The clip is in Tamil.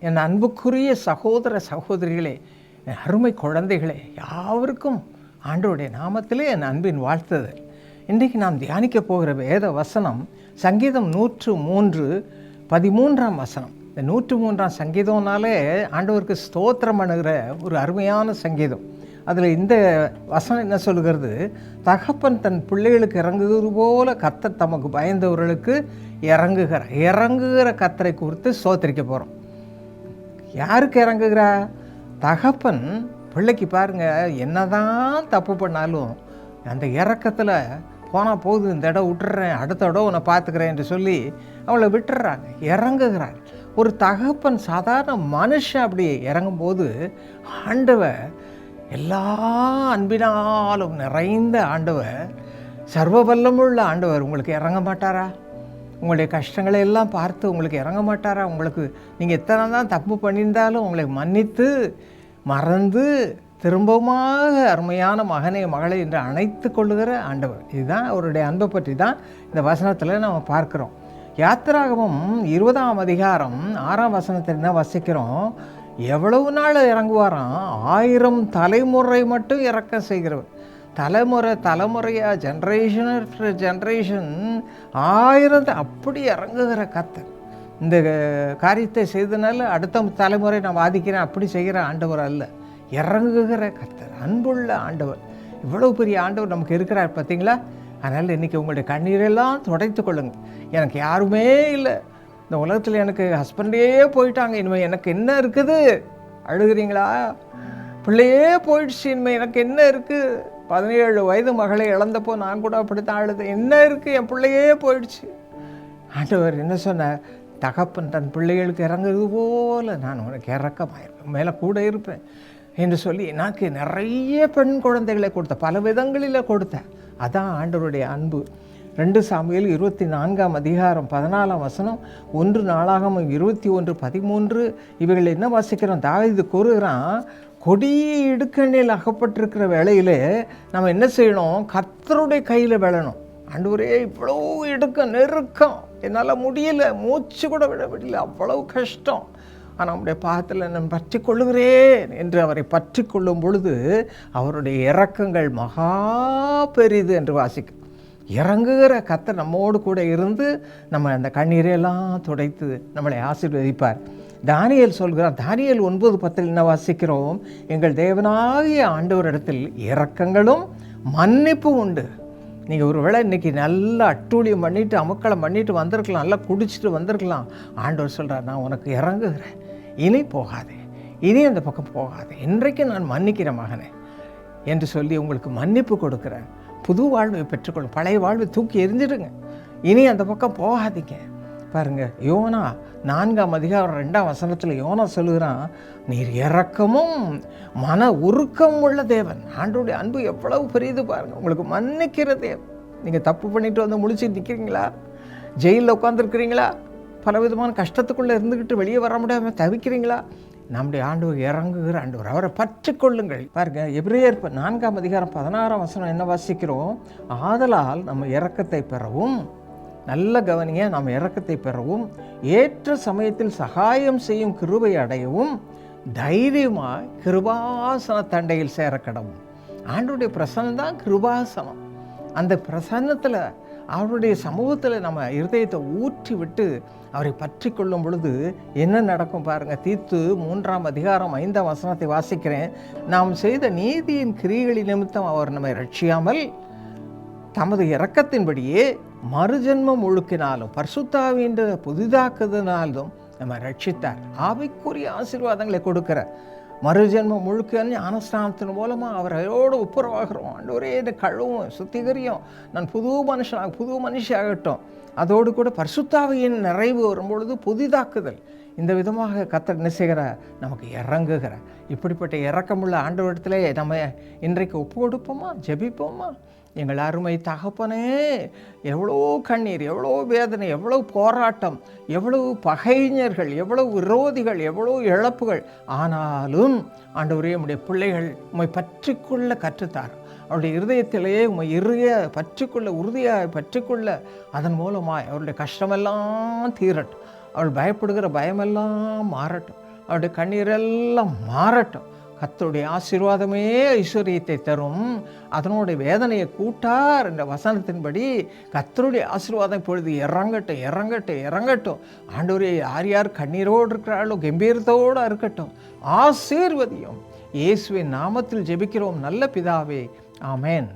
என் அன்புக்குரிய சகோதர சகோதரிகளே என் அருமை குழந்தைகளே யாவருக்கும் ஆண்டவருடைய நாமத்திலே என் அன்பின் வாழ்த்துதல். இன்றைக்கு நாம் தியானிக்க போகிற வேத வசனம் சங்கீதம் நூற்று மூன்று பதிமூன்றாம் வசனம். இந்த நூற்று மூன்றாம் சங்கீதம்னாலே ஆண்டவருக்கு ஸ்தோத்திரம் பண்ணுகிற ஒரு அருமையான சங்கீதம். அதில் இந்த வசனம் என்ன சொல்லுகிறது? தகப்பன் தன் பிள்ளைகளுக்கு இறங்குகிறது போல கத்தர் தமக்கு பயந்தவர்களுக்கு இறங்குகிற இறங்குகிற கத்தரை குறித்து சோத்தரிக்க போகிறோம் யாருக்கு இறங்குகிறா? தகப்பன் பிள்ளைக்கு பாருங்கள் என்னதான் தப்பு பண்ணாலும் அந்த இறக்கத்தில் போனால் போகுது இந்த இடம் விட்டுறேன் அடுத்த இடம் உன்னை பார்த்துக்கிறேன் என்று சொல்லி அவளை விட்டுறாங்க. இறங்குகிறாள். ஒரு தகப்பன் சாதாரண மனுஷன் அப்படி இறங்கும்போது ஆண்டவ எல்லா அன்பினாலும் நிறைந்த ஆண்டவர் சர்வ வல்லமுள்ள ஆண்டவர் உங்களுக்கு இறங்க மாட்டாரா? உங்களுடைய கஷ்டங்களை எல்லாம் பார்த்து உங்களுக்கு இறங்க மாட்டாரா? உங்களுக்கு நீங்கள் எத்தனை தான் தப்பு பண்ணியிருந்தாலும் உங்களை மன்னித்து மறந்து திரும்பவுமாக அருமையான மகனை மகளை என்று அணைத்து கொள்ளுகிற ஆண்டவர். இதுதான் அவருடைய அன்பை பற்றி தான் இந்த வசனத்தில் நம்ம பார்க்குறோம். யாத்திராகமும் இருபதாம் அதிகாரம் ஆறாம் வசனத்தில் என்ன வசிக்கிறோம்? எவ்வளவு நாள் இறங்குவாராம்? ஆயிரம் தலைமுறை மட்டும் இறக்க செய்கிறவர். தலைமுறை தலைமுறையாக ஜென்ரேஷன் ஆஃப்டர் ஜென்ரேஷன் ஆயிரம் அப்படி இறங்குகிற கத்தர் இந்த காரியத்தை செய்தனால அடுத்த தலைமுறை நான் வாதிக்கிறேன் அப்படி செய்கிற ஆண்டவர் அல்ல. இறங்குகிற கத்தர் அன்புள்ள ஆண்டவர். இவ்வளோ பெரிய ஆண்டவர் நமக்கு இருக்கிறார் பார்த்தீங்களா? அதனால் இன்றைக்கி உங்களுடைய கண்ணீரெல்லாம் துடைத்து கொள்ளுங்கள். எனக்கு யாருமே இல்லை. இந்த உலகத்தில் எனக்கு ஹஸ்பண்டே போயிட்டாங்க இனிமேல் எனக்கு என்ன இருக்குது? அழுகிறீங்களா? பிள்ளையே போயிடுச்சு இனிமேல் எனக்கு என்ன இருக்குது பதினேழு வயது மகளை இழந்தப்போ நான் கூட அப்படித்தான் அழுது என்ன இருக்குது என் பிள்ளையே போயிடுச்சு. ஆண்டவர் என்ன சொன்னார்? தகப்பன் தன் பிள்ளைகளுக்கு இறங்குறது போல நான் உனக்கு இறக்கமாயிருப்பேன். மேலே கூட இருப்பேன் என்று சொல்லி எனக்கு நிறைய பெண் குழந்தைகளை கொடுத்த பல விதங்களில் கொடுத்தேன் அதான் ஆண்டவருடைய அன்பு. ரெண்டு சாமியில் இருபத்தி நான்காம் அதிகாரம் பதினாலாம் வசனம் ஒன்று நாளாகவும் இருபத்தி ஒன்று பதிமூன்று. இவைகள் என்ன வாசிக்கிறோம்? தாவிது கூறுகிறான் கொடிய இடுக்கண்ணில் அகப்பட்டிருக்கிற வேலையில் நம்ம என்ன செய்யணும்? கத்தருடைய கையில் விழணும். ஆண்டவரே இவ்வளோ இடுக்க நெருக்கம். என்னால் முடியல. மூச்சு கூட விட முடியல. அவ்வளவு கஷ்டம். ஆனால் நம்முடைய பாகத்தில் நான் பற்றி கொள்ளுகிறேன் என்று அவரை பற்றி கொள்ளும் பொழுது அவருடைய இறக்கங்கள் மகா பெரிது என்று வாசிக்கும் இறங்குகிற கத்தர் நம்மோடு கூட இருந்து நம்ம அந்த கண்ணீரையெல்லாம் துடைத்து நம்மளை ஆசீர்வதிப்பார். தானியல் சொல்கிறார் தானியல் ஒன்பது பத்தில் என்ன வாசிக்கிறோம்? எங்கள் தேவனாகிய ஆண்டவரிடத்தில் இறக்கங்களும் மன்னிப்பு உண்டு. நீங்கள் ஒரு வேளை இன்றைக்கி நல்லா அட்டூழியம் பண்ணிவிட்டு அமுக்களை பண்ணிவிட்டு வந்திருக்கலாம் நல்லா குடிச்சிட்டு வந்திருக்கலாம். ஆண்டவர் சொல்கிறார் நான் உனக்கு இறங்குகிறேன். இனி போகாதே. இனி அந்த பக்கம் போகாதே. இன்றைக்கு நான் மன்னிக்கிறேன் மகனே என்று சொல்லி உங்களுக்கு மன்னிப்பு கொடுக்குறேன். புது வாழ்வை பெற்றுக்கொள்ளும் பழைய வாழ்வை தூக்கி எரிஞ்சிடுங்க இனி அந்த பக்கம் போகாதீங்க. பாருங்க யோனா நான்காம் அதிகாரம் ரெண்டாம் வசனத்தில் யோனா சொல்லுகிறான் நீர் இறக்கமும் மன உருக்கம் உள்ள தேவன். ஆண்டோடைய அன்பு எவ்வளவு பெரியது பாருங்கள் உங்களுக்கு மன்னிக்கிற தேவன். நீங்கள் தப்பு பண்ணிட்டு வந்து முழிச்சு நிற்கிறீங்களா ஜெயிலில் உட்காந்துருக்கிறீங்களா பல விதமான கஷ்டத்துக்குள்ளே இருந்துக்கிட்டு வெளியே வர முடியாமல் தவிக்கிறீங்களா? நம்முடைய ஆண்டவர் இறங்குகிற ஆண்டவர் அவரை பற்றி கொள்ளுங்கள் பாருங்க எபிரேயர் ப- நான்காம் அதிகாரம் பதினாறாம் வசனம் என்ன வாசிக்கிறோம்? ஆதலால் நம்ம இறக்கத்தை பெறவும் நல்ல கவனிய நாம் இறக்கத்தை பெறவும் ஏற்ற சமயத்தில் சகாயம் செய்யும் கிருபை அடையவும் தைரியமாக கிருபாசன தண்டையில் சேர கடவும் ஆண்டுடைய பிரசன்னம் தான் கிருபாசனம். அந்த பிரசன்னத்தில் அவருடைய சமூகத்தில் நம்ம இருதயத்தை ஊற்றி விட்டு அவரை பற்றி கொள்ளும் பொழுது என்ன நடக்கும் பாருங்க தீர்த்து மூன்றாம் அதிகாரம் ஐந்தாம் வசனத்தை வாசிக்கிறேன். நாம் செய்த நீதியின் கிரிகளின் நிமித்தம் அவர் நம்மை ரட்சியாமல் தமது இறக்கத்தின்படியே மறுஜென்மம் ஒழுக்கினாலும் பர்சுத்தாவின்ற புதிதாக்குதனாலும் நம்ம ரட்சித்தார் ஆவிக்குரிய ஆசீர்வாதங்களை கொடுக்கிறார் மறுஜென்மம் முழுக்க ஞானஸ்தானத்தின் மூலமாக அவரோடு ஒப்புரவாகிறோம். ஆண்டவரே இந்த கழுவும் சுத்திகரியும். நான் புது மனுஷனாக புது மனுஷியாகட்டும். அதோடு கூட பரிசுத்தாவையின் நிறைவு வரும்பொழுது புதிதாக்குதல். இந்த விதமாக கத்தர் என்ன செய்கிற? நமக்கு இறங்குகிற. இப்படிப்பட்ட இறக்கமுள்ள ஆண்டவரிடத்திலே நம்ம இன்றைக்கு ஒப்பு கொடுப்போமா ஜெபிப்போமா? எங்கள் அருமை தகப்பனே எவ்வளோ கண்ணீர் எவ்வளோ வேதனை எவ்வளோ போராட்டம் எவ்வளவு பகைஞர்கள் எவ்வளவு விரோதிகள் எவ்வளோ இழப்புகள். ஆனாலும் ஆண்டவரே உம்முடைய பிள்ளைகள் உண்மை பற்றிக்கொள்ள கற்றுத்தார். அவருடைய இருதயத்திலேயே உண்மை இறுக பற்றிக்கொள்ள உறுதியாக பற்றிக்கொள்ள அதன் மூலமாய் அவருடைய கஷ்டமெல்லாம் தீரட்டும். அவள் பயப்படுகிற பயமெல்லாம் மாறட்டும். அவருடைய கண்ணீரெல்லாம் மாறட்டும். கத்தருடைய ஆசீர்வாதமே ஐஸ்வர்யத்தை தரும். அதனுடைய வேதனையை கூட்டார் என்ற வசனத்தின்படி கர்த்தருடைய ஆசீர்வாதம் இப்பொழுது இறங்கட்டும் இறங்கட்டும் இறங்கட்டும். ஆண்டவரே யார் யார் கண்ணீரோடு இருக்கிறாளோ கம்பீரத்தோடு இருக்கட்டும். ஆசீர்வதியும். இயேசுவின் நாமத்தில் ஜெபிக்கிறோம். நல்ல பிதாவே. ஆமேன்.